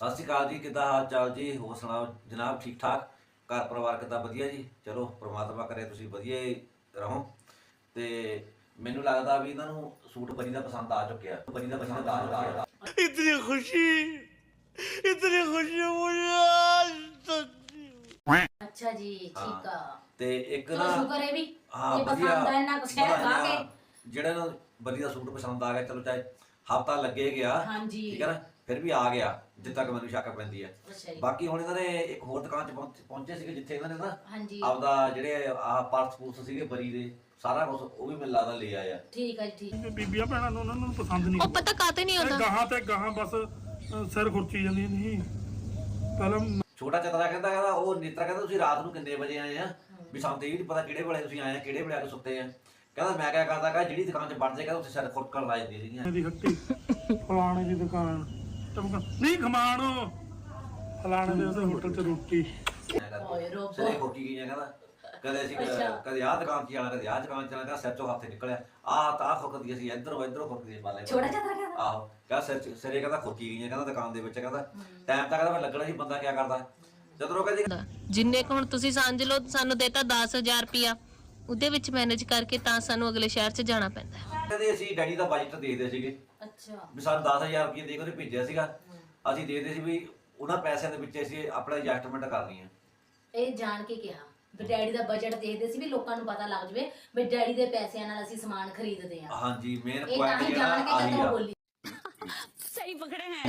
ਸਤਿ ਸ਼੍ਰੀ ਅਕਾਲ ਜੀ ਕਿਦਾਂ ਹਾਲ ਚਾਲ ਜੀ? ਹੋ ਸੁਣਾਓ ਜਨਾਬ ਠੀਕ ਠਾਕ? ਘਰ ਪਰਿਵਾਰ ਕਿਦਾਂ ਵਧੀਆ ਜੀ? ਚਲੋ ਪ੍ਰਮਾਤਮਾ ਕਰੇ ਤੁਸੀਂ ਵਧੀਆ ਰਹੋ। ਤੇ ਮੈਨੂੰ ਲੱਗਦਾ ਵੀ ਇਹਨਾਂ ਨੂੰ ਸੂਟ ਬਣੀ ਦਾ ਪਸੰਦ ਆ ਚੁੱਕਿਆ। ਬਣੀ ਦਾ ਪਸੰਦ ਆ ਚੁੱਕਿਆ। ਇਤਨੀ ਖੁਸ਼ੀ ਇਤਨੀ ਖੁਸ਼ੀ ਹੋਈ ਅੱਛਾ ਜੀ ਠੀਕ ਆ। ਤੇ ਇੱਕ ਨਾ ਸ਼ੁਕਰ ਹੈ ਵੀ ਹਾਂ ਪਸੰਦ ਜਿਹੜਾ ਬਣੀ ਦਾ ਸੂਟ ਪਸੰਦ ਆ ਗਿਆ ਚਲੋ ਚਾਹੇ ਹਫਤਾ ਲੱਗੇ ਗਿਆ ਠੀਕ ਹੈ ਨਾ? ਫਿਰ ਵੀ ਆ ਗਿਆ ਜਿੱਦ ਤੱਕ ਮੈਨੂੰ ਸ਼ੱਕ ਪੈਂਦੀ ਹੈ ਅੱਛਾ ਜੀ। ਬਾਕੀ ਹੁਣ ਇਹਨਾਂ ਨੇ ਇੱਕ ਹੋਰ ਦੁਕਾਨ 'ਚ ਪਹੁੰਚ- ਪਹੁੰਚੇ ਸੀਗੇ ਜਿੱਥੇ ਇਹਨਾਂ ਨੇ ਨਾ ਹਾਂਜੀ। ਆਪਦਾ ਜਿਹੜੇ ਆਹ ਪਰਸ ਪੂਰਸ ਸੀਗੇ ਬਰੀ ਦੇ ਸਾਰਾ ਕੁਝ ਉਹ ਵੀ ਮੈਨੂੰ ਲੱਗਦਾ ਲੈ ਆਇਆ। ਠੀਕ ਹੈ ਜੀ ਠੀਕ। ਬੀਬੀਆਂ ਭੈਣਾਂ ਨੂੰ ਉਹਨਾਂ ਨੂੰ ਪਸੰਦ ਨਹੀਂ ਉਹ ਪਤਾ ਕਾਤੇ ਨਹੀਂ ਇਹ ਹੁੰਦਾ ਗਾਹਾਂ ਤੇ ਗਾਹਾਂ ਬਸ ਸਿਰ ਖੁਰਚੀ ਜਾਂਦੀ ਨਹੀਂ ਪਹਿਲਾਂ ਛੋਟਾ ਚਤਰਾ ਕਹਿੰਦਾ ਕਹਿੰਦਾ ਉਹ ਨੇਤਰਾ ਕਹਿੰਦਾ ਤੁਸੀਂ ਰਾਤ ਨੂੰ ਕਿੰਨੇ ਵਜੇ ਆਏ ਆ? ਵੀ ਸਾਨੂੰ ਤੇ ਇਹ ਨਹੀਂ ਪਤਾ ਕਿਹੜੇ ਵੇਲੇ ਤੁਸੀਂ ਆਏ ਆ ਕਿਹੜੇ ਵੇਲੇ ਆ ਕੇ ਸੁੱਤੇ ਆ। ਕਹਿੰਦਾ ਮੈਂ ਕਿਆ ਕਰਦਾ ਕਹਿੰਦਾ ਜਿਹੜੀ ਦੁਕਾਨ 'ਚ ਵੜ ਜਾਏਗਾ ਉੱਥੇ ਸਿਰ ਖੁਰਕਣ ਲਾ ਜਾਂਦੀ ਸੀਗੀਆਂ। ਦੀ ਹੱਟੀ ਫਲਾਣੇ ਦੀ ਦੁਕਾਨ। ਟਮਕਾ ਨਹੀਂ ਖਮਾਣੋ ਫਲਾਣੇ ਦੇ ਉਹਦੇ ਹੋਟਲ 'ਚ ਰੋਟੀ। ਓਏ ਰੋਬੋ। ਸਿਰੇ ਖੁਰਕੀ ਗਈਆਂ ਕਹਿੰਦਾ। ਕਦੇ ਅਸੀਂ ਅੱਛਾ। ਕਦੇ ਆਹ ਦੁਕਾਨ 'ਚ ਜਾਣਾ ਕਦੇ ਆਹ ਦੁਕਾਨ 'ਚ ਜਾਣਾ ਕਹਿੰਦਾ ਸਿਰ ਚੋਂ ਹੱਥ ਨਿਕਲਿਆ। ਆਹ ਤਾਂ ਆਹ ਖੁਰਕਦੀ ਸੀ ਇੱਧਰੋਂ ਇੱਧਰੋਂ ਖੁਰਕਦੀ ਬਾਲੇ ਛੋਟਾ ਚਤਰਾ ਕਹਿੰਦਾ। ਆਹੋ। ਕਹਿੰਦਾ ਸਿਰ 'ਚ- ਸਿਰੇ ਕਹਿੰਦਾ ਖੁਰਕੀ ਗਈਆਂ ਕਹਿੰਦਾ ਦੁਕਾਨ ਦੇ ਵਿੱਚ ਕਹਿੰਦਾ। ਟਾਈਮ ਤਾਂ ਕਹਿੰਦਾ ਮੈਂ ਲੱਗਣਾ ਸੀ ਬੰਦਾ ਕਿਆ ਕਰਦਾ। ਜਦੋਂ ਉਹ ਕਹਿੰਦੀ ਜਿੰਨੇ ਕੁ ਹੁਣ ਤੁਸੀਂ ਸਮਝ ਲਓ ਸਾਨੂੰ ਦੇਤਾ 10000 ਰੁਪਿਆ ਉਹਦੇ ਵਿੱਚ ਮੈਨੇਜ ਕਰਕੇ ਤਾਂ ਸਾਨੂੰ ਅਗਲੇ ਸ਼ਹਿਰ 'ਚ ਜਾਣਾ ਪੈਂਦਾ। ਹੈ। ਕਹਿੰਦੇ ਅਸੀਂ ਡੈਡੀ ਦਾ ਬਜਟ ਦੇਖਦੇ ਸੀਗੇ। ਅੱਛਾ। ਵੀ ਸਾਨੂੰ 10000 ਰੁਪਏ ਦੇ ਕੇ ਉਹਨੇ ਭੇਜਿਆ ਸੀਗਾ। ਅਸੀਂ ਦੇਖਦੇ ਸੀ ਵੀ ਉਹਨਾਂ ਪੈਸਿਆਂ ਦੇ ਵਿੱਚ ਅਸੀਂ ਆਪਣਾ ਐਡਜਸਟਮੈਂਟ ਕਰਨੀ ਆ। ਇਹ ਜਾਣ ਕੇ ਕਿਹਾ ਵੀ ਡੈਡੀ ਦਾ ਬਜਟ ਦੇਖਦੇ ਸੀ ਵੀ ਲੋਕਾਂ ਨੂੰ ਪਤਾ ਲੱਗ ਜਵੇ ਵੀ ਡੈਡੀ ਦੇ ਪੈਸਿਆਂ ਨਾਲ ਅਸੀਂ ਸਮਾਨ ਖਰੀਦਦੇ ਆ। ਹਾਂਜੀ ਮੇਨ ਇਹ ਤਾਂ ਪੁਆਇੰਟ ਹੀ ਜਿਹੜਾ ਜਾਣ ਕੇ ਆਹੀ ਕਦੋਂ ਆ। ਬੋਲੀ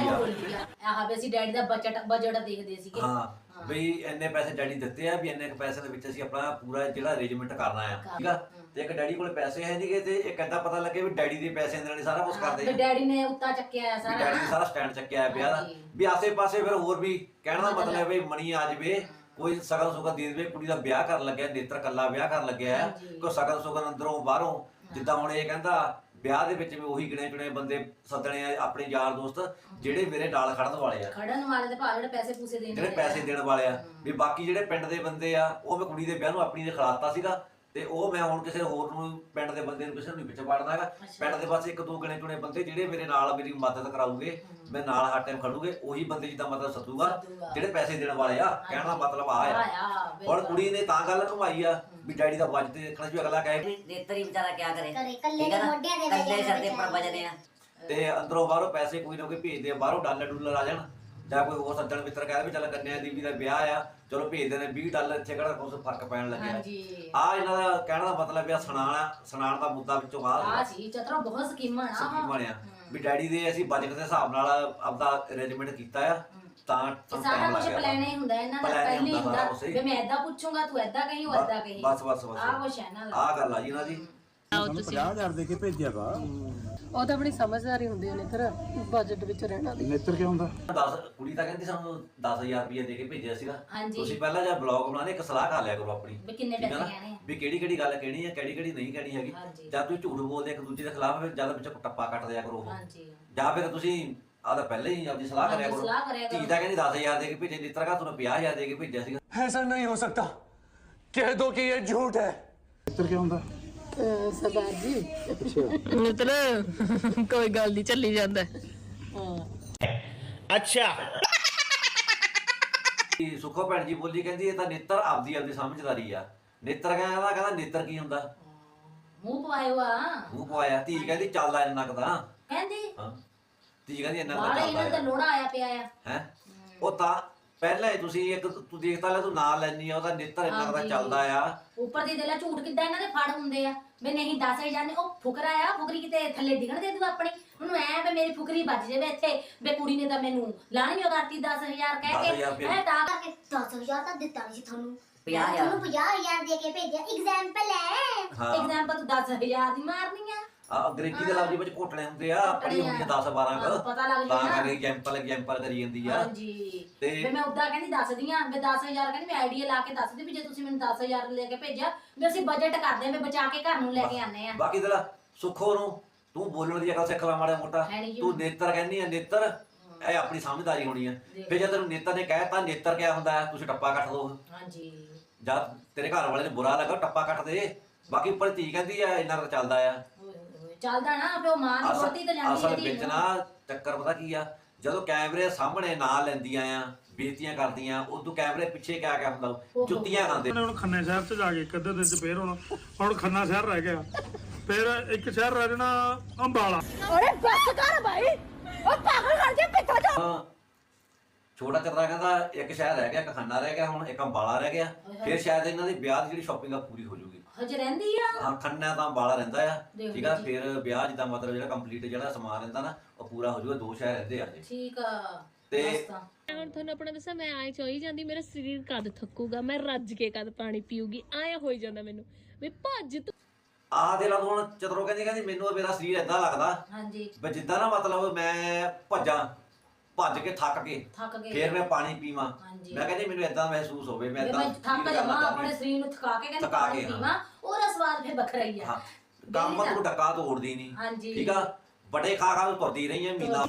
ਆ। ਆਹ ਵੀ ਅਸੀਂ ਡੈਡੀ ਦਾ ਬਜਟ ਬਜਟ ਦੇਖਦੇ ਸੀਗੇ। ਹਾਂ ਬਈ ਇੰਨੇ ਪੈਸੇ ਡੈਡੀ ਦਿੱਤੇ ਆ ਵੀ ਇੰਨੇ ਕੁ ਪੈਸੇ ਦੇ ਵਿੱਚ ਅਸੀਂ ਆਪਣਾ ਪੂਰਾ ਜਿਹੜਾ ਅਰੇਂਜਮੈਂਟ ਕਰਨਾ ਆ ਠੀਕ ਆ? ਤੇ ਇੱਕ ਡੈਡੀ ਕੋਲ ਪੈਸੇ ਹੈ ਨਹੀਂਗੇ ਤੇ ਇੱਕ ਏਦਾਂ ਪਤਾ ਲੱਗੇ ਵੀ ਡੈਡੀ ਦੇ ਪੈਸੇ ਨਾਲ ਹੀ ਸਾਰਾ ਕੁਝ ਕਰਦੇ ਆ। ਡੈਡੀ ਨੇ ਉੱਤਾ ਚੱਕਿਆ ਆ ਵੀ ਸਾਰਾ। ਡੈਡੀ ਸਾਰਾ ਸਟੈਂਡ ਚੱਕਿਆ ਹੈ ਪਿਆ ਹਾਂਜੀ। ਵੀ ਆਸੇ-ਪਾਸੇ ਫਿਰ ਹੋਰ ਵੀ ਕਹਿਣ ਦਾ ਮਤਲਬ- ਵੀ ਮਣੀ ਆ ਜਵੇ ਕੋਈ ਸਗਨ ਸੁਗਨ ਦੇ ਦੇਵੇ ਕੁੜੀ ਦਾ ਵਿਆਹ ਕਰਨ ਲੱਗਿਆ ਨੇਤਰ ਕੱਲਾ ਵਿਆਹ ਕਰਨ ਲੱਗਿਆ ਹੈ ਹਾਂਜੀ। ਕੋਈ ਸਗਨ ਸੁਗਨ ਅੰਦਰੋਂ ਬਾਹਰੋਂ ਜਿੱਦਾਂ ਹੁਣ ਇਹ ਕਹਿੰਦਾ ਵਿਆਹ ਦੇ ਵਿੱਚ ਵੀ ਉਹੀ ਗਿਣੇ ਚੁਣੇ ਬੰਦੇ ਸੱਦਣੇ ਆ ਆਪਣੇ ਯਾਰ ਦੋਸਤ ਜਿਹੜੇ ਮੇਰੇ ਨਾਲ ਖੜਨ ਵਾਲੇ ਆ। ਖੜਨ ਵਾਲੇ ਦੇ ਭਾਅ ਜਿਹੜੇ ਪੈਸੇ ਪੂਸੇ ਦੇਣ ਜਿਹੜੇ ਪੈਸੇ ਦੇਣ ਵਾਲੇ ਆ। ਵੀ ਬਾਕੀ ਜਿਹੜੇ ਪਿੰਡ ਦੇ ਬੰਦੇ ਆ ਉਹ ਮੈਂ ਕੁੜੀ ਦੇ ਵਿਆਹ ਨੂੰ ਆਪਣੀ ਦੇ ਖਿਲਾਤਾ ਸੀਗਾ। ਤੇ ਉਹ ਮੈਂ ਹੁਣ ਕਿਸੇ ਹੋਰ ਨੂੰ ਪਿੰਡ ਦੇ ਬੰਦੇ ਨੂੰ ਕਿਸੇ ਨੂੰ ਨਹੀਂ ਵਿੱਚ ਹੈਗਾ। ਪਿੰਡ ਦੇ ਪਾਸੇ ਇੱਕ ਦੋ ਗਣੇ ਚੁਣੇ ਬੰਦੇ ਜਿਹੜੇ ਮੇਰੇ ਨਾਲ ਮੇਰੀ ਮਦਦ ਕਰਾਉਗੇ ਮੈਂ ਨਾਲ ਹਰ ਟਾਈਮ ਖੜੂਗੇ ਉਹੀ ਬੰਦੇ ਜਿੱਦਾਂ ਮਤਲਬ ਸੱਦੂਗਾ। ਜਿਹੜੇ ਪੈਸੇ ਦੇਣ ਵਾਲੇ ਆ ਕਹਿਣ ਦਾ ਮਤਲਬ ਆ। ਆ ਹੁਣ। ਕੁੜੀ ਨੇ ਤਾਂ ਗੱਲ ਘੁਮਾਈ ਆ ਵੀ ਡੈਡੀ ਦਾ ਬਜਟ ਦੇਖਣਾ ਸੀ ਅਗਲਾ ਕਹੇ। ਨੇਤਰ ਹੀ ਵਿਚਾਰਾ ਕਿਆ ਕਰੇ? ਕਰੇ, ਕੱਲੇ? ਮੋਢਿਆਂ ਦੇ ਕੱਲੇ ਸਿਰ ਦੇ। ਉੱਪਰ ਵਜਨੇ ਆ। ਤੇ ਅੰਦਰੋਂ ਬਾਹਰੋਂ ਪੈਸੇ ਕੋਈ ਨਾ ਕੋਈ ਭੇਜਦੇ ਆ ਬਾਹਰੋਂ ਡਾਲਰ ਡੂਲਰ ਆ ਜਾਣ। ਜਾਂ ਕੋਈ ਹੋਰ ਸੱਜਣ ਮਿੱਤਰ ਕਹਿੰਦਾ ਵੀ ਚੱਲ ਕੰਨਿਆ ਦੀਵੀ ਦਾ ਵਿਆਹ ਆ ਚਲੋ ਭੇਜਦੇ ਨੇ 20 ਡਾਲਰ ਇੱਥੇ ਕਿਹੜਾ ਕੁਝ ਫ਼ਰਕ ਪੈਣ ਲੱਗਿਆ। ਹਾਂਜੀ। ਆ ਇਹਨਾਂ ਦਾ ਕਹਿਣ ਦਾ ਮਤਲਬ ਆ ਸੁਣਾਣਾ ਸੁਣਾਣ ਦਾ ਮੁੱਦਾ ਵਿੱਚੋਂ ਆ। ਆ ਸੀ ਚਤਰਾ ਬਹੁਤ ਸਕੀਮਾਂ ਸਕੀ ਨਾ ਬਣਿਆ ਵੀ ਡੈਡੀ ਦੇ ਅਸੀਂ ਬਜਟ ਦੇ ਹਿਸਾਬ ਨਾਲ ਆਪਦਾ ਅਰੇਂਜਮੈਂਟ ਕੀਤਾ ਆ ਤਾਂ ਇਹ ਸਾਰਾ ਕੁਝ। ਪਲਾਨ ਹੀ ਹੁੰਦਾ ਇਹਨਾਂ ਦਾ Plan ਹੀ ਪਹਿਲੇ ਹੀ ਹੁੰਦਾ ਸਾਰਾ ਹੁੰਦਾ ਕੁਛ ਹੀ। ਵੀ ਮੈਂ ਏਦਾਂ ਪੁੱਛੂੰਗਾ ਤੂੰ ਏਦਾਂ ਕਹੀਂ ਉਹ ਏਦਾਂ ਕਹੀਂ। ਬਸ ਬਸ ਬਸ। ਆ ਕੁਛ ਹੈ ਇਹਨਾਂ ਦਾ। ਆ ਗੱਲ ਆ ਜੀ ਨਾ ਜੀ ਆਓ ਤੁਸੀਂ 50000 ਦੇ ਕੇ ਭੇਜਿਆ ਵਾ ਉਹ ਤਾਂ ਆਪਣੀ ਸਮਝਦਾਰੀ ਹੁੰਦੀ ਹੈ ਨੇਤਰ ਬਜਟ ਵਿੱਚ ਰਹਿਣਾ ਦੀ ਨੇਤਰ ਕਿਉਂ ਹੁੰਦਾ 10 ਕੁੜੀ ਤਾਂ ਕਹਿੰਦੀ ਸਾਨੂੰ 10000 ਰੁਪਏ ਦੇ ਕੇ ਭੇਜਿਆ ਸੀਗਾ ਹਾਂਜੀ ਤੁਸੀਂ ਪਹਿਲਾਂ ਜਾਂ ਬਲੌਗ ਬਣਾਣੇ ਇੱਕ ਸਲਾਹ ਕਰ ਲਿਆ ਕਰੋ ਆਪਣੀ ਵੀ ਕਿੰਨੇ ਠੀਕ ਹੈ ਪੈਸੇ ਨਾ? ਕਹਿਣੇ ਆ ਵੀ ਕਿਹੜੀ ਕਿਹੜੀ ਗੱਲ ਕਹਿਣੀ ਹੈ ਕਿਹੜੀ ਕਿਹੜੀ ਨਹੀਂ ਕਹਿਣੀ ਹੈਗੀ ਹਾਂਜੀ ਜਦ ਤੁਸੀਂ ਝੂਠ ਬੋਲਦੇ ਇੱਕ ਦੂਜੇ ਦੇ ਖਿਲਾਫ ਫਿਰ ਜਦ ਵਿੱਚ ਟੱਪਾ ਕੱਟ ਦਿਆ ਕਰੋ ਉਹ ਹਾਂਜੀ ਜਾਂ ਫਿਰ ਤੁਸੀਂ ਆਦਾ ਪਹਿਲਾਂ ਹੀ ਆਪਦੀ ਸਲਾਹ ਕਰਿਆ ਹਾਂਜੀ, ਕਰੋ ਸਲਾਹ ਕਰਿਆ ਕਰੋ। ਧੀ ਤਾਂ ਕਹਿੰਦੀ 10000 ਦੇ ਕੇ ਭੇਜੇ ਨਿੱਤਰ ਕਾ ਤੁਹਾਨੂੰ 50000 ਦੇ ਕੇ ਭੇਜਿਆ ਸੀਗਾ ऐसा नहीं हो सकता कह दो कि ये झूठ है ਨੇਤਰ ਕਿਉਂ ਹੁੰਦਾ ਸਰਦਾਰ ਜੀ। ਅੱਛਾ ਮਤਲਬ ਕੋਈ ਗੱਲ ਨਹੀਂ ਚੱਲੀ ਜਾਂਦਾ। ਹਾਂ। ਸੁੱਖੋ ਭੈਣ ਜੀ ਬੋਲੀ ਕਹਿੰਦੀ ਇਹ ਤਾਂ ਨੇਤਰ ਆਪਦੀ ਆਪਦੀ ਸਮਝਦਾਰੀ ਆ। ਨੇਤਰ ਕਹਿੰਦਾ ਕਹਿੰਦਾ ਨੇਤਰ ਕੀ ਹੁੰਦਾ? ਮੂੰਹ ਪਵਾਇਓ ਆ। ਮੂੰਹ ਪਵਾਇਆ ਧੀ ਕਹਿੰਦੀ ਚੱਲਦਾ ਇੰਨਾ ਕੁ ਕਹਿੰਦੀ? ਹਾਂ। ਧੀ ਕਹਿੰਦੀ ਇੰਨਾ ਕੁ ਤਾਂ ਇਹਨਾਂ ਦਾ ਲੋੜਾ ਆਇਆ ਪਿਆ ਆ। ਹੈ? ਉਹ ਤਾਂ ਪਹਿਲਾਂ ਹੀ ਤੁਸੀਂ ਇੱਕ ਤੂੰ ਦੇਖਦਾ ਲੈ ਤੂੰ ਨਾਂ ਲੈਣੀ ਆ ਉਹਦਾ ਨਿੱਤਰ ਇੰਨਾ ਹਾਂਜੀ। ਚੱਲਦਾ ਆ। ਉੱਪਰ ਦੀ ਦੇਲਾ ਝੂਠ ਕਿੱਦਾਂ ਇਹਨਾਂ ਦੇ ਫੜ ਹੁੰਦੇ ਆ। ਵੀ ਨਹੀਂ 10000 ਨੇ ਉਹ ਫੁਕਰਾ ਆ ਫੁਕਰੀ ਕਿਤੇ ਥੱਲੇ ਡਿੱਗਣ ਦੇ ਦੂ ਆਪਣੀ। ਉਹਨੂੰ ਐ ਵੀ ਮੇਰੀ ਫੁਕਰੀ ਵੱਜ ਜਾਵੇ ਇੱਥੇ ਵੀ ਕੁੜੀ ਨੇ ਤਾਂ ਮੈਨੂੰ ਲਾਣੀ ਉਹ ਕਰਤੀ 10000 ਕਹਿ 10,000 ਕੇ। ਰੁਪਏ। ਐ ਤਾਂ ਕਰਕੇ। 10000 ਤਾਂ ਦਿੱਤਾ ਨਹੀਂ ਸੀ ਤੁਹਾਨੂੰ। ਪੰਜਾਹ ਹਜ਼ਾਰ। ਤੁਹਾਨੂੰ 50000 ਦੇ ਕੇ ਭੇਜਿਆ। ਐਗਜ਼ਾਮਪਲ ਹੈ। ਹਾਂ। ਐਗਜ਼ਾਮਪਲ ਤੂੰ 10000 ਦੀ ਮਾਰਨੀ ਆ। ਆ ਅੰਗਰੇਜ਼ੀ ਦੇ ਲਫ਼ਜ਼ ਵਿੱਚ ਘੋਟਣੇ ਹੁੰਦੇ ਆ ਪੜੀ ਹੁੰਦੀ 10 12 ਹਾਂ, ਕ। ਪਤਾ ਲੱਗ ਤਾਂ ਜਾਣਾ। ਕਰਕੇ ਐਗਜ਼ਾਮਪਲ ਕਰੀ ਜਾਂਦੀ ਆ। ਹਾਂਜੀ। ਤੇ ਵੀ ਮੈਂ ਉਦਾਂ ਕਹਿੰਦੀ ਦੱਸਦੀ ਆ ਵੀ 10000 ਕਹਿੰਦੀ ਮੈਂ ਆਈਡੀਆ ਲਾ ਕੇ ਦੱਸਦੀ ਵੀ ਜੇ ਤੁਸੀਂ ਮੈਨੂੰ 10000 ਲੈ ਕੇ ਭੇਜਿਆ ਵੀ ਅਸੀਂ ਬਜਟ ਕਰਦੇ ਆਂ ਵੀ ਬਚਾ ਕੇ ਘਰ ਨੂੰ ਲੈ ਕੇ ਆਨੇ ਆ। ਬਾਕੀ ਤੇਰਾ ਸੁੱਖੋ ਨੂੰ ਤੂੰ ਬੋਲਣ ਦੀ ਅਕਲ ਸਿੱਖ ਲੈ ਮਾੜਾ ਮੋਟਾ। ਹੈ ਨੀ ਜੀ। ਤੂੰ ਨੇਤਰ ਕਹਿੰਦੀ ਆ ਨੇਤਰ ਇਹ ਆਪਣੀ ਸਮਝਦਾਰੀ ਹੋਣੀ ਆ। ਫਿਰ ਜੇ ਤੈਨੂੰ ਨੇਤਰ ਨੇ ਕਹਿਤਾ ਨੇਤਰ ਕਿਆ ਹੁੰਦਾ ਹੈ? ਤੁਸੀਂ ਟੱਪਾ ਕੱਟ ਦੋ। ਹਾਂਜੀ। ਜਦ ਤੇਰੇ ਘਰ ਵਾਲੇ ਨੂੰ ਬੁਰਾ ਲੱਗਾ ਟੱਪਾ ਕੱਟ ਦੇ। ਬਾਕੀ ਪਰ ਧੀ ਕਹਿੰਦੀ ਆ ਇੰਨਾ ਕੁ ਚੱਲਦਾ ਆ। ਓਏ ਚੱਲਦਾ ਨਾ ਉਹ ਮਾਂ ਦੀ ਰੋਟੀ ਤੇ ਜਾਂਦੀ ਅਸਲ ਵਿੱਚ ਨਾ ਚੱਕਰ ਪਤਾ ਕੀ ਆ? ਜਦੋਂ ਕੈਮਰੇ ਸਾਹਮਣੇ ਨਾ ਲੈਂਦੀਆਂ ਆ ਬੇਇੱਜ਼ਤੀਆਂ ਕਰਦੀਆਂ ਉਦੋਂ ਕੈਮਰੇ ਪਿੱਛੇ ਕਿਆ ਕਿਆ ਹੁੰਦਾ। ਜੁੱਤੀਆਂ ਖਾਂਦੇ। ਹੁਣ ਖੰਨੇ ਸ਼ਹਿਰ ਚ ਜਾ ਕੇ ਅੱਧੇ ਦਿਨ ਚ ਫੇਰ ਹੁਣ ਹੁਣ ਖੰਨਾ ਸ਼ਹਿਰ ਰਹਿ ਗਿਆ। ਫਿਰ ਇੱਕ ਸ਼ਹਿਰ ਰਹਿ ਜਾਣਾ ਅੰਬਾਲਾ। ਹਾਂ। ਛੋਟਾ ਚੱਤਰਾ ਕਹਿੰਦਾ ਇੱਕ ਸ਼ਹਿਰ ਰਹਿ ਗਿਆ ਇੱਕ ਖੰਨਾ ਰਹਿ ਗਿਆ ਹੁਣ ਇੱਕ ਅੰਬਾਲਾ ਰਹਿ ਗਿਆ। ਫਿਰ ਸ਼ਾਇਦ ਇਹਨਾਂ ਦੀ ਵਿਆਹ ਦੀ ਜਿਹੜੀ ਸ਼ਾਪਿੰਗ ਆ ਪੂਰੀ ਹੋ ਜਾਊਗੀ। ਹਜੇ ਰਹਿੰਦੀ ਆ? ਹਾਂ ਖੰਨਾ ਤਾਂ ਅੰਬਾਲਾ ਰਹਿੰਦਾ ਆ। ਦੇਖ ਠੀਕ ਆ ਜੀ। ਫਿਰ ਵਿਆਹ ਜਿੱਦਾਂ ਮਤਲਬ ਜਿਹੜਾ ਕੰਪਲੀਟ ਜਿਹੜਾ ਸਮਾਨ ਰਹਿੰਦਾ ਨਾ ਉਹ ਪੂਰਾ ਹੋ ਜਾਊਗਾ ਦੋ ਸ਼ਹਿਰ ਰਹਿੰਦੇ ਆ ਜੀ ਠੀਕ ਆ। ਤੇ- ਬਸ ਤਾਂ। ਮੈਂ ਹੁਣ ਤੁਹਾਨੂੰ ਆਪਣਾ ਦੱਸਾਂ ਮੈਂ ਆਏ ਚੋਈ ਜਾਂਦੀ ਮੇਰਾ ਸਰੀਰ ਕਦ ਥੱਕੂਗਾ ਮੈਂ ਰੱਜ ਕੇ ਕਦ ਪਾਣੀ ਪੀਊਗੀ ਆਇਆ ਹੋਈ ਜਾਂਦਾ ਮੈਨੂੰ। ਵੀ ਭੱਜ ਤੂੰ। ਆਹ ਦੇ ਲਾ ਹੁਣ ਚਤਰੋ ਕਹਿੰਦੀ ਕਹਿੰਦੀ ਮੈਨੂੰ ਮੇਰਾ ਸਰੀਰ ਏਦਾਂ ਲੱਗਦਾ। ਹਾਂਜੀ। ਵੀ ਜਿੱਦਾਂ ਨਾ ਮਤਲਬ ਮੈਂ ਭੱਜਾਂ ਭੱਜ ਕੇ ਥੱਕ ਕੇ ਥੱਕ ਗਏ। ਫਿਰ ਮੈਂ ਪਾਣੀ ਪੀਵਾਂ। ਹਾਂਜੀ। ਮੈਂ ਕਹਿੰਦੀ ਮੈਨੂੰ ਏਦਾਂ ਮਹਿਸੂਸ ਹੋਵੇ ਮੈਂ ਏਦਾਂ ਮੈਂ ਥੱਕ ਜਾਵਾਂ ਆਪਣੇ ਸਰੀਰ ਨੂੰ ਥਕਾ ਕੇ ਕਹਿੰਦੀ ਥਕਾ ਪਾਣੀ ਕੇ, ਹਾਂ। ਪੀਵਾਂ। ਸਵਾਦ ਫਿਰ ਵੱਖਰਾ ਹੀ ਆ। ਹਾਂ ਕੰਮ ਤੂੰ। ਡੱਕਾ ਤੋੜਦੀ ਨਹੀਂ ਹਾਂਜੀ। ਠੀਕ ਆ? ਬੜੇ ਖਾ ਖਾ ਕੇ ਤੁਰਦੀ ਰਹੀ ਹੈ ਮਹੀਨਾ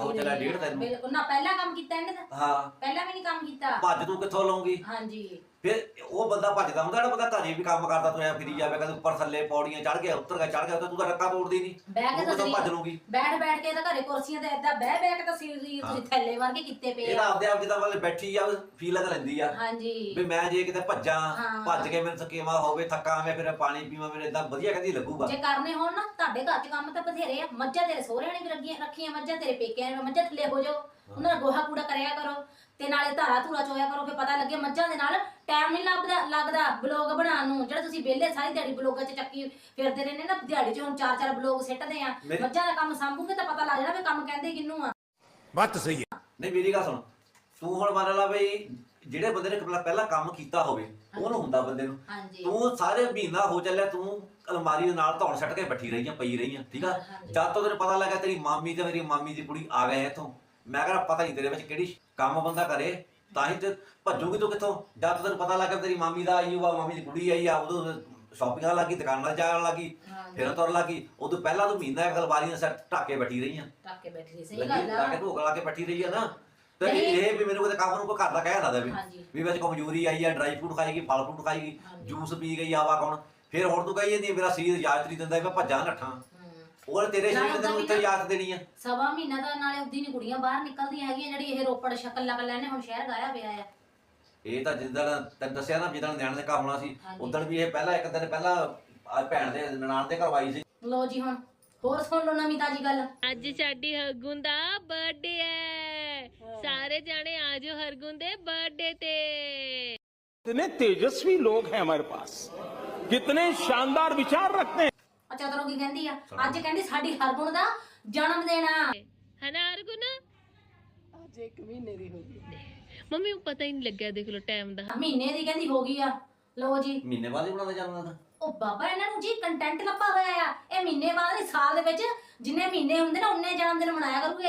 ਹੋ ਚਲਾ ਡੇਢ ਤੈਨੂੰ ਬਿਲਕੁਲ। ਨਾ ਪਹਿਲਾਂ ਕੰਮ ਕੀਤਾ ਇਹਨੇ ਤਾਂ। ਹਾਂ। ਪਹਿਲਾਂ ਵੀ ਨਹੀਂ ਕੰਮ ਕੀਤਾ। ਭੱਜ ਤੂੰ ਕਿੱਥੋਂ ਲਾਉਂਗੀ ਹਾਂਜੀ। ਫਿਰ ਉਹ ਬੰਦਾ ਭੱਜਦਾ ਹੁੰਦਾ ਜਿਹੜਾ ਬੰਦਾ ਘਰੇ ਵੀ ਕੰਮ ਕਰਦਾ ਤੁਰਿਆ ਫਿਰੀ ਜਾਵੇ ਕਦੇ ਉੱਪਰ ਥੱਲੇ ਪੌੜੀਆਂ ਚੜ ਗਿਆ ਉੱਤਰ ਗਿਆ ਚੜ ਗਿਆ ਤਾਂ ਤੂੰ ਤਾਂ ਡੱਕਾ ਤੋੜਦੀ ਨਹੀਂ। ਬਹਿ ਕੇ ਤਾਂ ਭੱਜ ਲੂਗੀ ਬੈਠ ਬੈਠ ਕੇ ਤਾਂ ਘਰੇ ਕੁਰਸੀਆਂ ਤੇ ਏਦਾਂ ਬਹਿ ਬਹਿ ਕੇ ਤਾਂ ਸਰੀਰ ਤੁਸੀਂ ਥੱਲੇ ਵਰਗੇ ਕੀਤੇ ਪਏ ਇਹ ਤਾਂ ਆ। ਆਪਦੇ ਆਪ ਜਿੱਦਾਂ ਮਤਲਬ ਬੈਠੀ ਆ ਫੀਲ ਕਰ ਲੈਂਦੀ ਆ। ਹਾਂਜੀ। ਵੀ ਮੈਂ ਜੇ ਕਿਤੇ ਭੱਜਾਂ ਹਾਂ। ਭੱਜ ਕੇ ਮੈਨੂੰ ਥਕੇਵਾ ਹੋਵੇ ਥੱਕਾਂ ਮੈਂ ਫਿਰ ਪਾਣੀ ਪੀਵਾਂ ਮੈਨੂੰ ਇਦਾਂ ਵਧੀਆ ਕਹਿੰਦੀ ਲੱਗੂਗਾ। ਜੇ ਕਰਨੇ ਹੋਣ ਨਾ ਤੁਹਾਡੇ ਘਰ 'ਚ ਕੰਮ ਤਾਂ ਬਥੇਰੇ ਆ ਮੱਝਾਂ ਤੇਰੇ ਸਹੁਰਿਆਂ ਨੇ ਵੀ ਰੱਖੀਆਂ ਰੱਖੀਆਂ ਮੱਝਾਂ ਤੇਰੇ ਪੇਕਿਆਂ ਨੇ ਮੱਝਾਂ ਥੱਲੇ ਹੋ ਜਾਓ। ਉਹਨਾਂ ਦਾ ਗੋਹਾ ਕੂੜਾ ਕਰਿਆ ਕਰੋ ਤੇ ਨਾਲੇ ਧਾਰਾ ਧੂਰਾ ਚੋਇਆ ਕਰੋ ਕਿ ਪਤਾ ਲੱਗੇ ਮੱਝਾਂ ਦੇ ਨਾਲ ਟਾਈਮ ਨਹੀਂ ਲੱਭਦਾ ਲੱਗਦਾ ਬਲੌਗ ਬਣਾਉਣ ਨੂੰ। ਜਿਹੜਾ ਤੁਸੀਂ ਵਿਹਲੇ ਸਾਰੀ ਦਿਹਾੜੀ ਬਲੌਗਾਂ 'ਚ ਚੱਕੀ ਫਿਰਦੇ ਰਹਿੰਦੇ ਨਾ ਦਿਹਾੜੀ 'ਚ ਹੁਣ ਚਾਰ ਚਾਰ ਬਲੌਗ ਸਿੱਟਦੇ ਆ ਮੱਝਾਂ ਦਾ ਕੰਮ ਸਾਂਭੂਗੇ ਤਾਂ ਪਤਾ ਲੱਗ ਜਾਣਾ ਵੀ ਕੰਮ ਕਹਿੰਦੇ ਕਿਹਨੂੰ ਆ। ਬਾਤ ਸਹੀ ਹੈ। ਨਹੀਂ ਮੇਰੀ ਗੱਲ ਸੁਣ। ਤੂੰ ਹੁਣ ਮੰਨ ਲਾ ਬਈ ਜਿਹੜੇ ਬੰਦੇ ਨੇ ਪਹਿਲਾਂ- ਪਹਿਲਾਂ ਕੰਮ ਕੀਤਾ ਹੋਵੇ ਉਹਨੂੰ ਹੁੰਦਾ ਬੰਦੇ ਨੂੰ। ਤੂੰ ਸਾਰੇ ਮਹੀਨਾ ਹੋ ਚੱਲਿਆ ਤੂੰ ਅਲਮਾਰੀ ਦੇ ਨਾਲ ਧੌਣ ਸੱਟ ਕੇ ਬੱਠੀ ਰਹੀਆਂ ਪਈ ਰਹੀਆਂ ਠੀਕ ਆ? ਜਦ ਤੋਂ ਤੈਨੂੰ ਪਤਾ ਲੱਗਾ ਤੇਰੀ ਮਾਮੀ ਤੇ ਮੇਰੀ ਮਾਮੀ ਦੀ ਕੁੜੀ ਆ ਗਏ ਇੱਥੋਂ। ਮੈਂ ਕਹਿੰਦਾ ਪਤਾ ਨਹੀਂ ਤੇਰੇ ਵਿੱਚ ਕਿਹੜੀ ਕੰਮ ਬੰਦਾ ਕਰੇ ਤਾਂ ਹੀ ਤੇ ਭੱਜੂਗੀ ਤੂੰ ਕਿੱਥੋਂ ਜਦ ਤੈਨੂੰ ਪਤਾ ਲੱਗਾ ਤੇਰੀ ਮਾਮੀ ਦਾ ਆਈ ਹੋਆ ਮਾਮੀ ਦੀ ਕੁੜੀ ਆਈ ਆ ਉਦੋਂ ਸ਼ਾਪਿੰਗ ਲੱਗੀ ਦੁਕਾਨਾਂ ਜਾਣ ਲੱਗੀ। ਫਿਰ ਤੁਰ ਲੱਗੀ ਉਦੋਂ ਪਹਿਲਾਂ ਤੂੰ ਮਹੀਨਾ ਦੇ ਸੱਟ ਢੱਕ ਬੈਠੀ ਰਹੀਆਂ ਟੱਕ ਕੇ ਬੈਠੀ ਰਹੀ, ਸਹੀ ਗੱਲ ਲਾ ਆ ਕੇ ਧੋਖ ਲਾ ਕੇ ਬੈਠੀ ਰਹੀ ਆ ਨਾ ਤੇ। ਇਹ ਵੀ ਮੈਨੂੰ ਕਿਤੇ ਕੰਮ ਨੂੰ ਘਰ ਦਾ ਕਹਿ ਦੇਵੇ ਹਾਂਜੀ। ਵੀ ਵਿੱਚ ਕਮਜ਼ੋਰੀ ਆਈ ਆ ਡਰਾਈ ਫਰੂਟ ਖਾਏਗੀ ਫਲ ਫਰੂਟ ਖਾਏਗੀ। ਜੂਸ ਪੀ ਗਈ ਆਵਾ ਕੌਣ ਫਿਰ ਹੁਣ ਤੂੰ ਕਹੀ ਜਾਂਦੀ ਮੇਰਾ ਸਰੀਰ ਇਜਾਜ਼ਤ ਨਹੀਂ ਦਿੰਦਾ ਵੀ ਮੈਂ ਭੱਜਾਂ ਨੱਠਾਂ ਹਮ। ਉਹ ਤੇਰੇ ਨਾਲੇ ਸਰੀਰ ਨੇ ਤੈਨੂੰ ਉਹਦਾ ਉੱਥੇ ਵੀ ਨਾ- ਇਜਾਜ਼ਤ ਦੇਣੀ ਆ ਸਵਾ ਮਹੀਨਾ ਦਾ ਨਾਲੇ ਉਦੀ ਨਹੀਂ ਕੁੜੀਆਂ ਬਾਹਰ ਨਿਕਲਦੀਆਂ ਹੈਗੀਆਂ ਜਿਹੜੀ ਇਹ ਰੋਪੜ ਸ਼ਕਲ ਲਗ ਲੈਣੇ ਹੁਣ ਸ਼ਹਿਰ ਗਾਇਆ ਪਿਆ ਆ ਇਹ ਤਾਂ ਜਿੱਦਣ ਤੈਨੂੰ ਦੱਸਿਆ ਨਾ ਜਿੱਦਣ ਨਿਆਣੇ ਦੇ ਘਰ ਹੋਣਾ ਸੀ ਹਾਂਜੀ। ਉਦੋਂ ਵੀ ਇਹ ਪਹਿਲਾਂ ਇੱਕ ਦਿਨ ਪਹਿਲਾਂ ਆ ਭੈਣ ਦੇ ਨਨਾਣ ਦੇ ਘਰ ਆਈ ਸੀ ਲੋ ਜੀ ਹੁਣ ਹੋਰ ਸੁਣ ਲਓ ਨਵੀਂ ਤਾਜੀ ਗੱਲ ਅੱਜ ਸਾਡੀ ਹਰਗੁਣ ਦਾ ਬਰਥਡੇ ਹੈ ਸਾਰੇ ਜਾਣੇ ਆਜੋ ਹਰਗੁਣ ਦੇ ਬਰਥਡੇ ਤੇ कितने तेजस्वी लोग हैं हमारे पास कितने शानदार विचार रखते हैं ਅੱਛਾ ਤਰੋ ਕੀ ਕਹਿੰਦੀ ਆ? ਅੱਜ ਕਹਿੰਦੀ ਸਾਡੀ ਹਰਗੁਣ ਦਾ ਜਨਮ ਦਿਨ ਆ। ਹਨਾ ਹਰਗੁਣ? ਅੱਜ ਇੱਕ ਮਹੀਨੇ ਦੀ ਹੋ ਗਈ। ਮੰਮੀ ਨੂੰ ਪਤਾ ਹੀ ਨਹੀਂ ਲੱਗਿਆ ਦੇਖ ਲਓ ਟਾਈਮ ਦਾ। ਮਹੀਨੇ ਦੀ ਕਹਿੰਦੀ ਹੋ ਗਈ ਆ। ਲੋ ਜੀ। ਮਹੀਨੇ ਬਾਅਦ ਹੀ ਬਣਾਉਂਦਾ ਜਨਮ ਦਿਨ? ਉਹ ਬਾਬਾ ਇਹਨਾਂ ਨੂੰ ਜੀ ਕੰਟੈਂਟ ਲੱਭਾ ਹੋਇਆ ਆ। ਇਹ ਮਹੀਨੇ ਬਾਅਦ ਨਹੀਂ ਸਾਲ ਦੇ ਵਿੱਚ ਜਿੰਨੇ ਮਹੀਨੇ ਹੁੰਦੇ ਨਾ ਉਹਨੇ ਜਨਮ ਦਿਨ ਮਨਾਇਆ ਕਰੂਗੇ।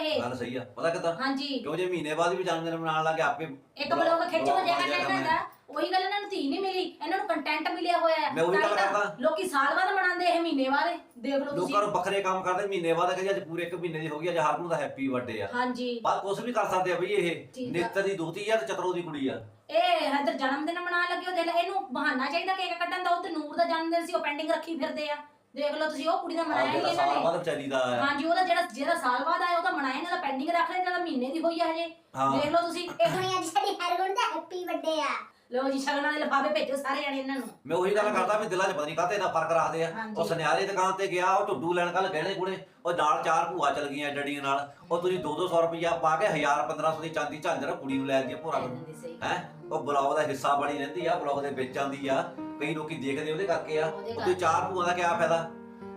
ਇਹ, ਗੱਲ ਸਹੀ ਆ। ਪਤਾ ਕਿਦਾਂ? ਹਾਂਜੀ। ਕਿਉਂ ਜੇ ਮਹੀਨੇ ਬਾਅਦ ਵੀ ਜਨਮ ਦਿਨ ਮਨਾਉਣ ਲੱਗੇ ਆਪੇ ਇੱਕ ਬਲੌਗ ਖਿੱਚ ਹੋ ਜਾਏਗਾ ਇਹਨਾਂ ਦਾ ਉਹੀ ਗੱਲ ਇਹਨਾਂ ਨੂੰ ਧੀ ਨਹੀਂ ਮਿਲੀ ਇਹਨਾਂ ਨੂੰ ਕੰਟੈਂਟ ਮਿਲਿਆ ਹੋਇਆ ਹੈ। ਮੈਂ ਉਹੀ ਤਾਂ ਗੱਲ ਹੀ ਕਰਦਾ। ਲੋਕੀ ਸਾਲ ਬਾਅਦ ਮਨਾਉਂਦੇ ਇਹ ਮਹੀਨੇ ਬਾਅਦ ਦੇਖ ਲਓ ਤੁਸੀਂ। ਲੋਕਾਂ ਨੂੰ ਵੱਖਰੇ ਕੰਮ ਕਰਦੇ ਮਹੀਨੇ ਬਾਅਦ ਕਹਿੰਦੇ ਅੱਜ ਪੂਰੇ ਇੱਕ ਮਹੀਨੇ ਦੀ ਹੋ ਗਈ ਅੱਜ ਹਰ ਨੂੰ ਦਾ ਹੈਪੀ ਬਰਥਡੇ ਆ। ਹਾਂਜੀ। ਪਰ ਕੁਝ ਵੀ ਕਰ ਸਕਦੇ ਆ ਬਈ ਇਹ। ਆ। ਨੇਤਰ ਦੀ ਦੋਤੀ ਆ ਤੇ ਚਤਰੋ ਦੀ ਕੁੜੀ ਆ। ਇਹ ਹਦਰ ਜਨਮ ਦਿਨ ਮਨਾਉਣ ਲੱਗੇ ਉਹ ਦੇਖ ਲੈ ਇਹਨੂੰ ਬਹਾਨਾ ਚਾਹੀਦਾ ਕੇਕ ਕੱਟਣ ਦਾ ਉਹ ਤੇ ਨੂਰ ਦਾ ਜਨਮ ਦਿਨ ਸੀ ਉਹ ਪੈਂਡਿੰਗ ਰੱਖੀ ਫਿਰਦੇ ਆ। ਦੇਖ ਲਓ ਤੁਸੀਂ ਉਹ ਕੁੜੀ ਦਾ ਮਨਾਇਆ ਸਾਲ ਇਹਨਾਂ ਨੇ। ਬਾਅਦ ਵਿਚਾਰੀ ਦਾ ਆ। ਹਾਂਜੀ ਉਹਦਾ ਜਿਹੜਾ ਜਿਹੜਾ ਸਾਲ ਬਾਅਦ ਆਇਆ ਉਹਦਾ ਮਨਾਇਆ ਇਹਨਾਂ ਦਾ ਪੈਂਡਿੰਗ ਰੱਖ ਲਿਆ ਜਿਹੜਾ ਮਹੀਨੇ ਦੀ ਹੋਈ ਆ ਹਜੇ। ਹਾਂ। ਦੇਖ ਲਓ ਤੁਸੀਂ। ਇਹ ਹੁਣੇ ਅੱਜ ਸਾਡੀ ਹਰਗੁਣ ਦਾ ਹੈਪੀ ਬਰਥਡੇ ਆ। ਲੋ ਜੀ ਸ਼ਗਨਾਂ ਦੇ ਲਿਫਾਫੇ ਭੇਜੋ ਸਾਰੇ ਜਣੇ ਇਹਨਾਂ ਨੂੰ। ਮੈਂ ਉਹੀ ਗੱਲ ਕਰਦਾ ਵੀ ਦਿਲਾਂ 'ਚ ਪਤਾ ਨਹੀਂ ਕਾਹਤੇ ਦਾ ਫ਼ਰਕ ਰੱਖਦੇ ਆ। ਹਾਂਜੀ। ਉਹ ਸੁਨਿਆਰੇ ਦੁਕਾਨ ਤੇ ਗਿਆ ਉਹ ਢੁੱਡੂ ਲੈਣ ਕੱਲ ਗਹਿਣੇ ਗੁਣੇ ਉਹ ਨਾਲ ਚਾਰ ਭੂਆ ਚਲ ਗਈਆਂ ਡੜੀਆਂ ਨਾਲ। ਉਹ ਤੁਸੀਂ 2-200 ਰੁਪਇਆ ਪਾ ਕੇ 1000 1500 ਦੀ ਚਾਂਦੀ ਝਾਂਜਰ ਕੁੜੀ ਨੂੰ ਲੈ ਦਿਆ ਭੋਰਾ ਨੂੰ ਦਿੰਦੀ ਸਹੀ। ਹੈ? ਉਹ ਬਲੌਗ ਦਾ ਹਿੱਸਾ ਬਣੀ ਰਹਿੰਦੀ ਆ ਬਲੌਗ ਦੇ ਵਿੱਚ ਆਂਦੀ ਆ। ਕਈ ਲੋਕੀ ਦੇਖਦੇ ਉਹਦੇ ਕਰਕੇ ਆ। ਉਹਦੇ ਉਹ ਤੇ ਚਾਰ ਭੂਆ ਦਾ ਕੀ ਫਾਇਦਾ?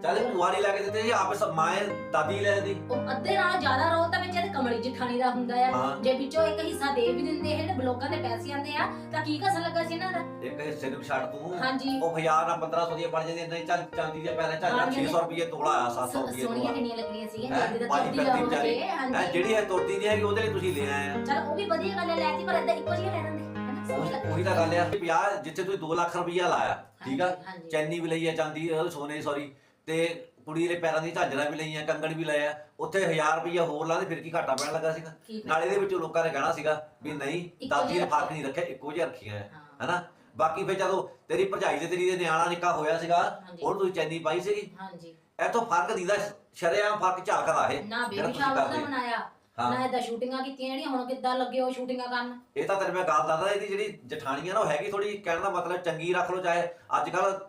ਚੱਲ ਭੂਆ ਨਹੀਂ ਲੈ ਕੇ ਦਿੱਤੇ ਜੀ ਆਪੇ ਮਾਏ ਦਾਦੀ ਲੈ ਲੈਂਦੀ ਉਹ ਅੱਧੇ ਨਾਲੋਂ ਜ਼ਿਆਦਾ ਰੋਲ ਤਾਂ ਵਿੱਚ ਕਮਲੀ ਜਠਾਣੀ ਦਾ ਹੁੰਦਾ ਆ ਹਾਂ। ਜੇ ਵਿੱਚੋਂ ਇੱਕ ਹਿੱਸਾ ਦੇ ਵੀ ਦਿੰਦੇ ਇਹ ਬਲੋਕਾਂ ਦੇ ਪੈਸੇ ਆਉਂਦੇ ਆ ਤਾਂ ਕੀ ਕਸਰ ਲੱਗਾ ਸੀ ਇਹਨਾਂ ਦਾ ਇੱਕ ਹਿੱਸੇ ਨੂੰ ਛੱਡ ਤੂੰ ਹਾਂਜੀ ਉਹ 1000 ਨਾਲ 1500 ਦੀਆਂ ਬਣ ਜਾਂਦੀਆਂ ਨਹੀਂ ਚੱਲ ਚਾਂਦੀ ਦੇ ਪੈਰਾਂ ਚੱਲ ਹਾਂ, 600 ਰੁਪਏ ਤੋਲਾ ਆ 700 ਰੁਪਏ ਸੋਹਣੀਆਂ ਤੋਲਾ ਕਿੰਨੀਆਂ ਲੱਗਣੀਆਂ ਸੀ ਹੈਂ? ਜਾਂਦੀ ਦਾ ਪੰਜ ਤੁਰਦੀ ਵਿਚਾਰੀ। ਹਜੇ, ਹੈਂ, ਹਾਂਜੀ ਜਿਹੜੀ ਇਹ ਤੁਰਦੀ ਨਹੀਂ ਹੈਗੀ ਉਹਦੇ ਲਈ ਤੁਸੀਂ ਲੈ ਆਏ ਆ ਚਲ ਉਹ ਵੀ ਵਧੀਆ ਗੱਲ ਹੈ ਲੈਤੀ ਪਰ ਏਦਾਂ ਇੱਕੋ ਜਿਹੀਆਂ ਲੈ ਲੈਂਦੇ ਹਨਾ? ਸੋਹਣੀ ਉਹੀ- ਲੱਗਦੀ। ਉਹੀ ਤਾਂ ਗੱਲ ਆ 50 ਜਿੱਥੇ ਤੁਸੀਂ 2 ਲੱਖ ਰੁਪਈਆ ਲਾਇਆ ਠੀਕ ਆ ਹਾਂਜੀ, ਹਾਂਜੀ। ਚੈਨੀ ਵੀ ਲਈ ਆ ਚਾਂਦੀ ਅਹ ਸੋਨੇ ਸੌਰੀ ਤੇ ਕੁੜੀ ਦੇ ਪੈਰਾਂ ਦੀ ਝਾਂਜਰਾਂ ਵੀ ਲਈਆਂ ਕੰਗਣ ਵੀ ਲਏ ਆ। ਉੱਥੇ 1000 ਰੁਪਈਆ ਹੋਰ ਲਾ ਦੇ ਫਿਰ ਕੀ ਘਾਟਾ ਪੈਣ ਲੱਗਾ ਸੀਗਾ? ਕੀ ਨਾਲੇ ਇਹਦੇ ਵਿੱਚ ਲੋਕਾਂ ਨੇ ਕਹਿਣਾ ਸੀਗਾ ਵੀ ਨਹੀਂ ਇੱਕੋ ਦਾਦੀ ਨੇ ਜਿਹਾ ਫ਼ਰਕ ਨਹੀਂ ਰੱਖਿਆ ਇੱਕੋ ਜਿਹਾ ਰੱਖੀਆਂ ਹਾਂ। ਹਨਾ? ਬਾਕੀ ਫਿਰ ਜਦੋਂ ਤੇਰੀ ਭਰਜਾਈ ਤੇ ਤੇਰੀ ਦੇ ਨਿਆਣਾ ਨਿੱਕਾ ਹੋਇਆ ਸੀਗਾ ਹਾਂਜੀ। ਉਹਨੂੰ ਤੁਸੀਂ ਚੈਨੀ ਪਾਈ ਸੀਗੀ। ਹਾਂਜੀ। ਇਥੋਂ ਫ਼ਰਕ ਦੀਦਾ ਸ਼ਰਿਆਮ ਫ਼ਰਕ ਝਾਕਦਾ ਇਹ ਨਾ ਬੇਬੀ ਸ਼ਾਵਰ ਦਾ ਕਰਦੇ। ਮਨਾਇਆ ਹਾਂ। ਨਾ ਇਹਦਾ ਸ਼ੂਟਿੰਗਾਂ ਕੀਤੀਆਂ ਜਿਹੜੀਆਂ ਹੁਣ ਕਿੱਦਾਂ ਲੱਗੇ ਉਹ ਸ਼ੂਟਿੰਗਾਂ ਕਰਨ? ਇਹ ਤਾਂ ਤੇਰੇ ਮੈਂ ਗੱਲ ਦੱਸਦਾ ਇਹਦੀ ਜਿਹੜੀ ਜਠਾਣੀਆਂ ਨਾ ਉਹ ਹੈਗੀ ਥੋੜੀ ਕਹਿਣ ਦਾ ਮਤਲਬ ਚੰਗੀ ਰੱਖ ਲਓ ਚਾਹੇ ਅੱਜ ਕੱਲ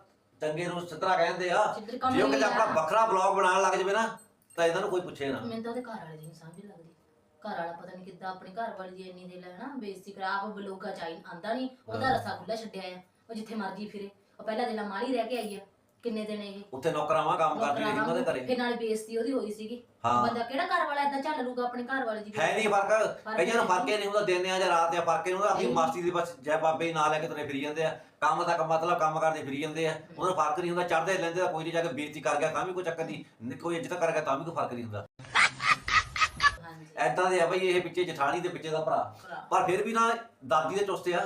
ਚੰਗੇ ਨੂੰ ਸਿੱਧਰਾ ਕਹਿੰਦੇ ਆ। ਸਿੱਧਰ ਕੰਮ ਜੇ ਉਹ ਨਹੀਂ ਕਿਤੇ ਆਪਣਾ ਆ। ਵੱਖਰਾ ਬਲੌਗ ਬਣਾਉਣ ਲੱਗ ਜਾਵੇ ਨਾ ਤਾਂ ਇਹਨਾਂ ਨੂੰ ਕੋਈ ਪੁੱਛੇ ਨਾ। ਮੈਨੂੰ ਤਾਂ ਉਹਦੇ ਘਰ ਵਾਲੇ ਦੀ ਨਹੀਂ ਸਮਝ ਲੱਗਦੀ। ਘਰ ਵਾਲਾ ਪਤਾ ਨਹੀਂ ਕਿੱਦਾਂ ਆਪਣੀ ਘਰ ਵਾਲੀ ਦੀ ਇੰਨੀ ਦੇ ਲੈਣਾ ਬੇਇੱਜ਼ਤੀ ਕਰਾ ਆਪ ਬਲੋਗਾ ਚਾਈ ਆਂਦਾ ਨਹੀਂ ਉਹਦਾ। ਰਸਾ ਖੁੱਲਾ ਛੱਡਿਆ ਆ ਉਹ ਜਿੱਥੇ ਮਰਜ਼ੀ ਫਿਰੇ। ਉਹ ਪਹਿਲਾਂ ਦਿਨ ਮਾਲੀ ਰਹਿ ਕੇ ਆਈ ਆ ਕਿੰਨੇ ਦਿਨ ਇਹ? ਉੱਥੇ ਨੌਕਰਾਵਾਂ ਕੰਮ ਕਰਦੀ ਰਹੀ ਉਹਨਾਂ ਦੇ ਘਰੇ। ਫਿਰ ਨਾਲੇ ਬੇਇੱਜ਼ਤੀ ਉਹਦੀ ਹੋਈ ਸੀਗੀ। ਹਾਂ। ਬੰਦਾ ਕਿਹੜਾ ਘਰ ਵਾਲਾ ਇਦਾਂ ਚੱਲ ਲੂਗਾ ਆਪਣੇ ਘਰ ਵਾਲੇ ਦੀ ਹੈ ਨਹੀਂ ਫ਼ਰਕ। ਕਈਆਂ ਨੂੰ ਫ਼ਰਕ ਹੀ ਨਹੀਂ ਹੁੰਦਾ ਦਿਨ ਆ ਜਾਂ ਰਾਤ ਆ ਫ਼ਰਕ ਹੀ ਨਹੀਂ ਹੁੰਦਾ। ਨਹੀਂ। ਮਾਸੀ ਦੇ ਬਸ ਜੈ ਬਾਬੇ ਹੀ ਨਾਂ ਲੈ ਕੇ ਤੁਰੇ ਫਿਰੀ ਜਾਂਦੇ ਆ। ਕੰਮ ਤੱਕ ਮਤਲਬ ਕੰਮ ਕਰਦੇ ਫਿਰੀ ਜਾਂਦੇ ਆ। ਉਹਨਾਂ ਨੂੰ ਫ਼ਰਕ ਨਹੀਂ ਹੁੰਦਾ ਚੜਦੇ ਲੈਂਦੇ ਤਾਂ ਕੋਈ ਨਹੀਂ ਜਾ ਕੇ ਬੇਇੱਜ਼ਤੀ ਕਰ ਗਿਆ ਤਾਂ ਵੀ ਕੋਈ ਚੱਕਰ ਨਹੀਂ ਕੋਈ ਇੱਜ਼ਤ ਕਰ ਗਿਆ ਤਾਂ ਵੀ ਕੋਈ ਫ਼ਰਕ ਨਹੀਂ ਹੁੰਦਾ। ਐਦਾਂ ਦੇ ਆ ਬਈ ਇਹ ਪਿੱਛੇ ਜਠਾਣੀ ਦੇ ਪਿੱਛੇ ਦਾ ਭਰਾ। ਪਰ ਫਿਰ ਵੀ ਨਾ ਦਾਦੀ ਦੇ ਚੁਸਤੇ ਆ।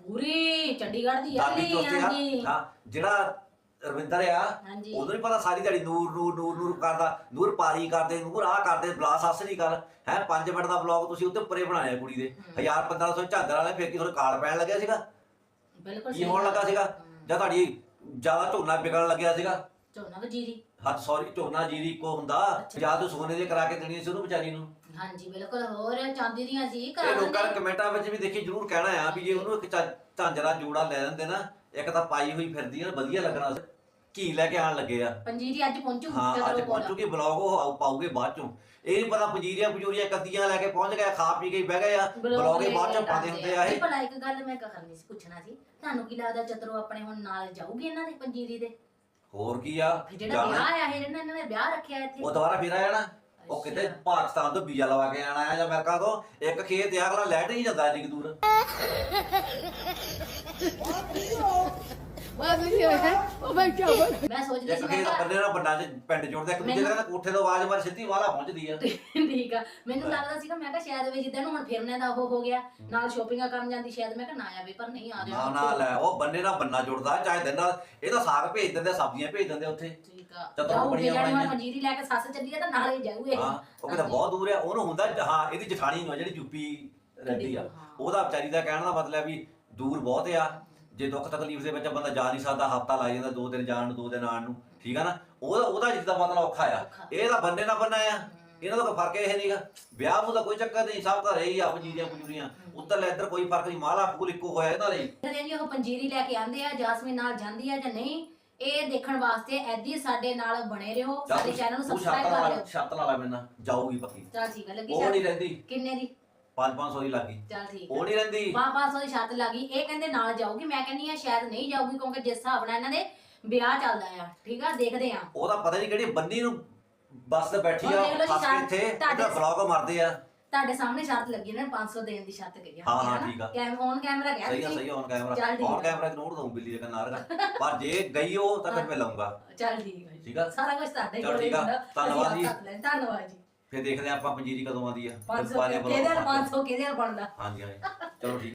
ਪੂਰੀ ਚੰਡੀਗੜ੍ਹ ਦੀ ਆ ਦਾਦੀ ਚੁਸਤੇ ਆ। ਹਾਂ ਜਿਹੜਾ ਰਵਿੰਦਰ ਆ ਉਦੋਂ ਨਹੀਂ ਪਤਾ ਸਾਰੀ ਦਿਹਾੜੀ ਨੂਰ ਨੂਰ ਨੂਰ ਨੂਰ ਕਰਦਾ ਨੂਰ ਪਾਰੀ ਕਰਦੇ ਨੂਰ ਆ ਕਰਦੇ ਬਲਾ ਸੱਸ ਨਹੀਂ ਕਰ ਹੈ 5 ਮਿੰਟ ਦਾ ਵਲੌਗ ਤੁਸੀਂ ਉੱਤੇ ਉੱਪਰੇ ਬਣਾਇਆ ਕੁੜੀ ਦੇ। 1000 1500 ਝਾਂਦਰ ਵਾਲੇ ਫਿਰ ਕੀ ਤੁਹਾਨੂੰ ਕਾਲ ਪੈਣ ਲੱਗਿਆ ਸੀਗਾ? ਬਿਲਕੁਲ ਕੀ ਸਹੀ ਹੋਣ ਲੱਗਾ। ਸੀਗਾ? ਹਮ, ਜਾਂ ਤੁਹਾਡੀ ਜ਼ਿਆਦਾ ਝੋਨਾ ਵਿਕਣ ਲੱਗਿਆ ਸੀਗਾ? ਝੋਨਾ ਵਜੀਰੀ ਹੱਥ ਸੌਰੀ ਝੋਨਾ ਜੀਰੀ ਇੱਕੋ ਹੁੰਦਾ। ਜਾਂ ਤੂੰ ਸੋਨੇ ਦੇ ਕਰਾ ਕੇ ਦੇਣੀ ਸੀ ਉਹਨੂੰ ਵਿਚਾਰੀ ਨੂੰ? ਹਾਂਜੀ ਬਿਲਕੁਲ। ਹੋਰ ਚਾਂਦੀ ਦੀਆਂ ਸੀ ਇਹ ਕਰਾ ਲੋਕਾਂ ਨੇ ਕਮੈਂਟਾਂ ਵਿੱਚ ਵੀ ਦੇਖੀ ਜ਼ਰੂਰ ਕਹਿਣਾ ਆ ਵੀ ਜੇ ਉਹਨੂੰ ਇੱਕ ਝਾਂਜਰਾ ਜੋੜਾ ਲੈ ਦਿੰਦੇ ਨਾ ਇੱਕ ਤਾਂ ਪਾਈ ਹੋਈ ਫਿਰਦੀ ਆ ਵਧੀਆ ਲੱਗਣਾ। ਸੀ ਘੀ ਲੈ ਕੇ ਆਣ ਲੱਗੇ ਆ? ਪੰਜੀਰੀ ਅੱਜ ਪਹੁੰਚੂ ਹਾਂ ਅੱਜ। ਪਹੁੰਚੂਗੀ ਬਲੌਗ ਉਹ ਆਊ- ਪਾਊਗੇ ਬਾਅਦ ਚੋਂ। ਇਹ ਨਹੀਂ ਪਤਾ ਪੰਜੀਰੀਆਂ ਪਜੂਰੀਆਂ ਕੱਦੀਆਂ ਲੈ ਕੇ ਪਹੁੰਚ ਗਏ ਖਾ ਪੀ ਕੇ ਹੀ ਬਹਿ ਗਏ ਆ। ਬਲੌਗ ਹੀ ਬਾਅਦ ਚੋਂ ਪਾਉਂਦੇ ਹੁੰਦੇ ਆ। ਇਹ। ਭਲਾ ਇੱਕ ਗੱਲ ਮੈਂ ਕਰਨੀ ਸੀ ਪੁੱਛਣਾ ਸੀ। ਤੁਹਾਨੂੰ ਕੀ ਲੱਗਦਾ ਚਤਰੋ ਆਪਣੇ ਹੁਣ ਨਾਲ ਜਾਊਗੀ ਇਹਨਾਂ ਦੇ ਪੰਜੀਰੀ ਦੇ? ਹੋਰ ਕੀ ਆ? ਫਿਰ ਜਿਹੜਾ ਜਾਣਾ। ਵਿਆਹ ਆ ਇਹ ਇਹਨਾਂ ਇਹਨਾਂ ਨੇ ਵਿਆਹ ਰੱਖਿਆ ਇੱਥੇ। ਉਹ ਦੁਬਾਰਾ ਫੇਰ ਆਇਆ ਨਾ। ਉਹ ਕਿਤੇ ਅੱਛਾ। ਪਾਕਿਸਤਾਨ ਤੋਂ ਵੀਜ਼ਾ ਲਵਾ ਕੇ ਆਣਾ ਆ ਜਾਂ ਅਮਰੀਕਾ ਤੋਂ। ਇੱਕ ਖੇਤ ਆ ਅਗਲਾ ਲੈਟ ਨਹੀਂ ਜਾਂਦਾ ਇੰਨੀ ਕੁ ਦੂਰ ਮੈਂ ਸੋਚਦੀ ਇੱਕ ਸੀ ਮੈਂ ਖੇਤ ਕਿਹਾ ਬੰਦੇ ਨਾਲ ਬੰਦਾ ਚ ਪਿੰਡ ਜੋੜਦਾ ਇੱਕ ਦੂਜੇ ਮੈਨੂੰ- ਦਾ ਕਹਿੰਦਾ ਕੋਠੇ ਤੋਂ ਆਵਾਜ਼ ਮਾਰ ਸਿੱਧੀ ਵਾਲਾ ਪਹੁੰਚਦੀ ਆ। ਠੀਕ ਆ। ਮੈਨੂੰ ਲੱਗਦਾ ਸੀਗਾ ਮੈਂ ਕਿਹਾ ਸ਼ਾਇਦ ਵੀ ਜਿੱਦਾਂ ਨੂੰ ਹੁਣ ਫਿਰਨੇ ਦਾ ਉਹ ਹੋ ਗਿਆ। ਨਾਲ ਸ਼ੋਪਿੰਗਾਂ ਕਰਨ ਜਾਂਦੀ ਸ਼ਾਇਦ ਮੈਂ ਕਿਹਾ ਨਾ ਆਵੇ ਪਰ ਨਹੀਂ ਆ ਰਿਹਾ। ਨਾ ਨਾ ਲੈ ਉਹ ਬੰਨੇ ਨਾਲ ਬੰਨਾ ਜੁੜਦਾ ਚਾਹੇ ਦਿਨ ਨਾਲ ਇਹ ਤਾਂ ਸਾਗ ਭੇਜ ਦਿੰਦੇ ਸਬਜ਼ੀਆਂ ਭੇਜ ਦਿੰਦੇ ਉੱਥੇ। ਠੀਕ ਆ। ਚਤਰੋ ਜਾਊਗੀ ਬੜੀਆਂ ਜਾਣੀ ਹੁਣ ਬਣਾਈਆਂ। ਪੰਜੀਰੀ ਲੈ ਕੇ ਸੱਸ ਚੱਲੀ ਆ ਤਾਂ ਨਾਲ ਹੀ ਜਾਊ ਇਹ। ਹਾਂ ਉਹ ਕਿਤੇ ਬਹੁਤ ਦੂਰ ਆ ਉਹਨੂੰ ਹੁੰਦਾ ਹਾਂ ਇਹਦੀ ਜਠਾਣੀ ਨੂੰ ਆ ਜਿਹੜੀ ਯੂਪੀ ਰਹਿੰਦੀ ਆ। ਹਾਂ। ਉਹਦਾ ਵਿਚਾਰੀ ਦਾ ਕਹਿਣ ਦਾ ਮਤਲਬ ਵੀ ਦੂਰ ਬਹੁਤ ਆ। ਜੇ ਦੁੱਖ ਤਕਲੀਫ ਦੇ ਵਿੱਚ ਬੰਦਾ ਜਾ ਨਹੀਂ ਸਕਦਾ ਹਫਤਾ ਲੱਗ ਜਾਂਦਾ ਦੋ ਦਿਨ ਜਾਣ ਨੂੰ ਦੋ ਦਿਨ ਆਉਣ ਨੂੰ ਠੀਕ ਆ ਨਾ? ਉਹਦਾ ਉਹਦਾ ਜਿੱਦਾਂ ਮਤਲਬ ਔਖਾ ਆ। ਇਹ ਤਾਂ ਬੰਦੇ ਨਾਲ ਬੰਨਾ ਆ। ਇਹਨਾਂ ਦਾ ਕੋਈ ਫ਼ਰਕ ਇਹ ਨਹੀਂਗਾ ਵਿਆਹ ਨੂੰ ਤਾਂ ਕੋਈ ਚੱਕਰ ਨਹੀਂ ਸਭ ਤਾਂ ਰਹੀ ਆ ਪੰਜੀਰੀਆਂ ਪੰਜੂਰੀਆਂ। ਉੱਧਰ ਲੈ ਇੱਧਰ ਕੋਈ ਫ਼ਰਕ ਨਹੀਂ ਮਾਲਾ ਫੂਲ ਇੱਕੋ ਹੋਇਆ ਇਹਨਾਂ ਲਈ। ਜਿਹੜੇ ਜੀ ਉਹ ਪੰਜੀਰੀ ਲੈ ਕੇ ਆਂਦੇ ਆ ਜਾਸਮੀਨ ਨਾਲ ਜਾਂਦੀ ਆ ਜਾਂ ਨਹੀਂ ਇਹ ਦੇਖਣ ਵਾਸਤੇ ਐਦੀ ਸਾਡੇ ਨਾਲ ਬਣੇ ਰਹੋ ਸਾਡੇ ਚੈਨਲ ਨੂੰ ਸਬਸਕ੍ਰਾਈਬ ਕਰ ਲਾ ਲਿਓ। ਛੱਤ ਲਾ ਲੈ ਮੈਨਾਂ ਜਾਊਗੀ ਪੱਕੀ। ਚਲ ਠੀਕ ਆ ਲੱਗੀ ਉਹ ਨਹੀਂ ਰਹਿੰਦੀ। ਕਿੰਨੇ ਦੀ? 5-500 ਦੀ ਲੱਗੀ ਚਲ ਠੀਕ ਉਹ ਨਹੀਂ ਰਹਿੰਦੀ। ਪਾ 500 ਦੀ ਛੱਤ ਲੱਗੀ ਇਹ ਕਹਿੰਦੇ ਨਾਲ ਜਾਊਗੀ। ਮੈਂ ਕਹਿੰਨੀ ਆ ਸ਼ਾਇਦ ਨਹੀਂ ਜਾਊਗੀ ਕਿਉਂਕਿ ਜਿਸ ਹਿਸਾਬ ਨਾਲ ਇਹਨਾਂ ਦੇ ਵਿਆਹ ਚੱਲਦਾ ਆ। ਠੀਕ ਆ? ਦੇਖਦੇ ਆ ਉਹਦਾ ਪਤਾ ਨਹੀਂ ਕਿਹੜੀ ਬੰਨੀ ਨੂੰ ਬੱਸ ਤੇ ਬੈਠੀ ਉਹ ਆ ਦੇਖ ਲਓ ਫਸ ਕੇ ਸ਼ਾਇਦ ਇੱਥੇ ਤੁਹਾਡੇ- ਉਹਦਾ ਬਲੌਗ ਮਾਰਦੇ ਆ। ਤੁਹਾਡੇ ਸਾਹਮਣੇ ਸ਼ਰਤ ਲੱਗੀ ਨਾ 500 ਦੇਣ ਦੀ ਸ਼ਰਤ ਕਹੀ ਹਾਂ, ਹਾਂ, ਠੀਕ ਆ। ਕੈਮ ਔਨ ਕੈਮਰਾ ਕਹਿ ਸਹੀ ਆ ਔਨ ਚੱਲ ਕੈਮਰਾ ਠੀਕ ਔਨ ਆ। ਕੈਮਰਾ ਇਗਨੋਰ ਦਊਂ ਬਿੱਲੀ ਦੇ ਕੰਨਾਰ ਦਾ ਪਰ ਜੇ ਗਈ ਉਹ ਤਾਂ ਫਿਰ ਮੈਂ ਲਾਉਂਗਾ ਚੱਲ ਠੀਕ ਹੈ ਠੀਕ ਆ? ਸਾਰਾ ਕੁਝ ਤੁਹਾਡਾ ਚੱਲ ਠੀਕ ਆ। ਧੰਨਵਾਦ ਜੀ। ਧੰਨਵਾਦ ਜੀ। ਫਿਰ ਦੇਖਦੇ ਆ ਆਪਾਂ ਪੰਜੀਰੀ ਕਦੋਂ ਆਉਂਦੀ ਆ। 500 ਬਾਰੇ ਕਿਹਦੇ ਨਾਲ vlog 500 ਕਿਹਦੇ ਨਾਲ ਬਣਦਾ? ਹਾਂਜੀ ਹਾਂਜੀ। ਚਲੋ ਠੀਕ